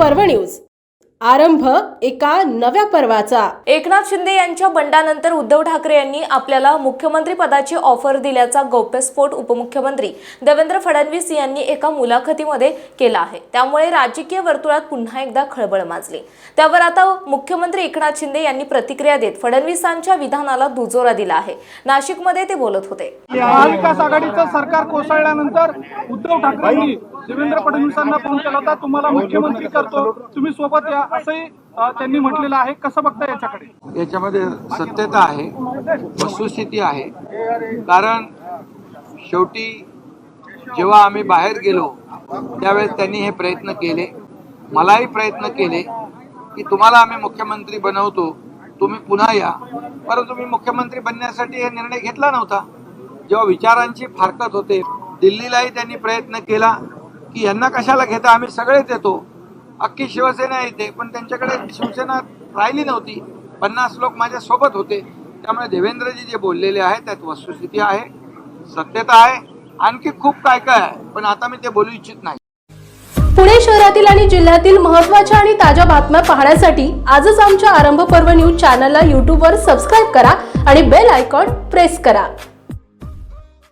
News. आरंभ एका नव्या पर्वाचा. एकनाथ शिंदे यांच्या बंडानंतर उद्धव ठाकरे यांनी आपल्याला मुख्यमंत्री पदाची ऑफर दिल्याचा गौप्यस्फोट उपमुख्यमंत्री देवेंद्र फडणवीस यांनी एका मुलाखतीमध्ये केला आहे. त्यामुळे राजकीय वर्तुळात पुन्हा एकदा खळबळ माजली. त्यावर आता मुख्यमंत्री एकनाथ शिंदे यांनी प्रतिक्रिया देत फडणवीसांच्या विधानाला दुजोरा दिला आहे. नाशिकमध्ये ते बोलत होते. महाविकास आघाडीचं सरकार कोसळल्यानंतर उद्धव ठाकरेंनी देवेंद्र फडणवीसांना फोन केला होता तुम्हाला मुख्यमंत्री करतो तुम्ही सोबत या असंही त्यांनी म्हटलेलं आहे. कसं बघता याच्याकडे? याच्यामध्ये सत्यता आहे वस्तुस्थिती आहे. कारण शेवटी जेव्हा आम्ही बाहेर गेलो त्यावेळेस त्यांनी हे प्रयत्न केले. मलाही प्रयत्न केले की तुम्हाला आम्ही मुख्यमंत्री बनवतो तुम्ही पुन्हा या. परंतु मी मुख्यमंत्री बनण्यासाठी हे निर्णय घेतला नव्हता. जेव्हा विचारांची फारकत होते दिल्लीलाही त्यांनी प्रयत्न केला. की यांना कशाला घेता? आम्ही सगळेच येतो. अख्खी शिवसेना येते पण त्यांच्याकडे शिवसेना राहिली नव्हती. पन्नास लोक माझ्या सोबत होते. त्यामुळे देवेंद्रजी जे बोललेले आहे त्यात वस्तुस्थिती आहे सत्यता आहे. आणखी खूप काय काय आहे पण आता मी ते बोलू इच्छित नाही. पुणे शहरातील आणि जिल्ह्यातील महत्त्वाच्या आणि ताज्या बातम्या पाहण्यासाठी आजच आमच्या आरंभ पर्व न्यूज चॅनलला यूट्यूबवर सबस्क्राईब करा आणि बेल आयकॉन प्रेस करा.